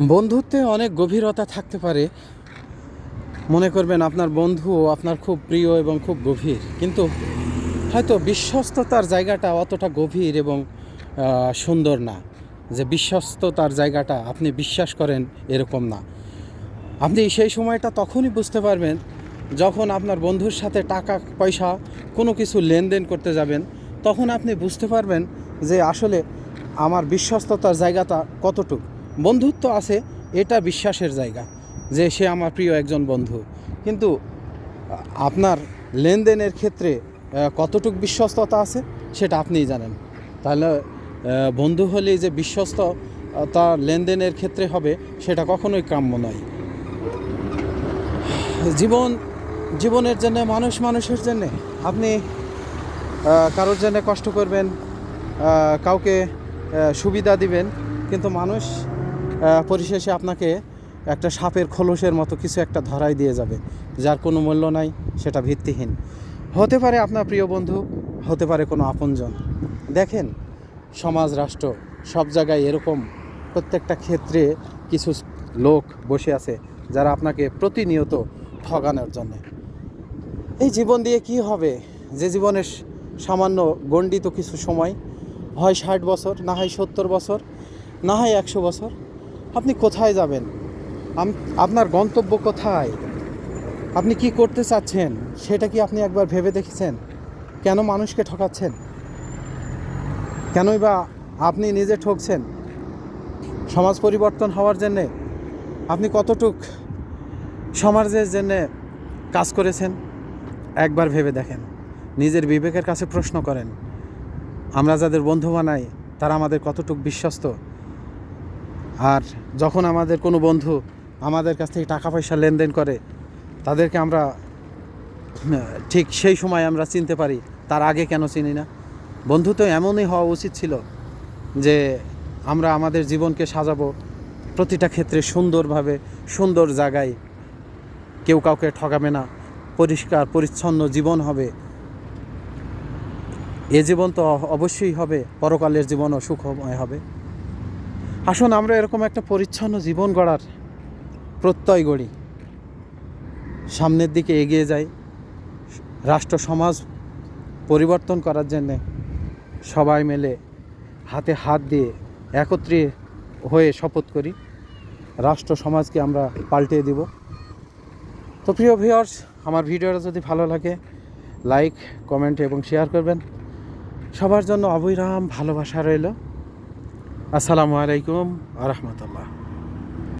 বন্ধুত্বে অনেক গভীরতা থাকতে পারে। মনে করবেন আপনার বন্ধু আপনার খুব প্রিয় এবং খুব গভীর। কিন্তু হয়তো বিশ্বস্ততার জায়গাটা অতটা গভীর এবং সুন্দর না। যে বিশ্বস্ততার জায়গাটা আপনি বিশ্বাস করেন এরকম না। আপনি সেই সময়টা তখনই বুঝতে পারবেন যখন আপনার বন্ধুর সাথে টাকা, পয়সা কোনো কিছু লেনদেন করতে যাবেন, তখন আপনি বুঝতে পারবেন যে আসলে আমার বিশ্বস্ততার জায়গাটা কতটুকু। বন্ধুত্ব আছে এটা বিশ্বাসের জায়গা যে সে আমার প্রিয় একজন বন্ধু। কিন্তু আপনার লেনদেনের ক্ষেত্রে কতটুক বিশ্বস্ততা আছে সেটা আপনিই জানেন। তাহলে বন্ধু হলেই যে বিশ্বস্ত আহ, তার লেনদেনের ক্ষেত্রে হবে সেটা কখনোই কাম্য নয়। জীবন জীবনের জন্য মানুষ মানুষের জন্যে আপনি কারোর জন্য কষ্ট করবেন কাউকে সুবিধা দিবেন কিন্তু মানুষ পরিশেষে আপনাকে একটা সাপের খোলসের মতো কিছু একটা ধরাই দিয়ে যাবে, যার কোনো মূল্য নাই, সেটা ভিত্তিহীন। হতে পারে আপনার প্রিয় বন্ধু, হতে পারে কোনো আপনজন। দেখেন, সমাজ, রাষ্ট্র, সব জায়গায় এরকম প্রত্যেকটা ক্ষেত্রে কিছু লোক বসে আছে যারা আপনাকে প্রতিনিয়ত ঠগানোর জন্য। এই জীবন দিয়ে কি হবে? যে জীবনের সামান্য গণ্ডিত কিছু সময়, হয় ষাট বছর, না হয় সত্তর বছর, না হয় একশো বছর আপনি কোথায় যাবেন? আপনার গন্তব্য কোথায়? আপনি কি করতে চাচ্ছেন? সেটা কি আপনি একবার ভেবে দেখেছেন? কেন মানুষকে ঠকাচ্ছেন? কেনই বা আপনি নিজে ঠকছেন? সমাজ পরিবর্তন হওয়ার জন্যে আপনি কতটুক সমাজের জন্যে কাজ করেছেন? একবার ভেবে দেখেন। নিজের বিবেকের কাছে প্রশ্ন করেন। আমরা যাদের বন্ধু বানাই, তারা আমাদের কতটুক বিশ্বস্ত? আর যখন আমাদের কোনো বন্ধু আমাদের কাছ থেকে টাকা পয়সা লেনদেন করে, তাদেরকে আমরা ঠিক সেই সময় আমরা চিনতে পারি, তার আগে কেন চিনি না? বন্ধু তো এমনই হওয়া উচিত ছিল যে আমরা আমাদের জীবনকে সাজাবো প্রতিটা ক্ষেত্রে সুন্দরভাবে, সুন্দর জায়গায়। কেউ কাউকে ঠকাবে না, পরিষ্কার, পরিচ্ছন্ন জীবন হবে। এ জীবন তো অবশ্যই হবে, পরকালের জীবনও সুখময় হবে। আসুন, আমরা এরকম একটা পরিচ্ছন্ন জীবন গড়ার প্রত্যয় গড়ি। সামনের দিকে এগিয়ে যাই। রাষ্ট্র, সমাজ পরিবর্তন করার জন্যে সবাই মিলে হাতে হাত দিয়ে একত্রে হয়ে শপথ করি। রাষ্ট্র, সমাজকে আমরা পাল্টে দিব। তো প্রিয় ভিউয়ার্স আমার ভিডিওটা যদি ভালো লাগে লাইক কমেন্ট এবং শেয়ার করবেন। সবার জন্য অবিরাম ভালোবাসা রইল। আসসালামু আলাইকুম আ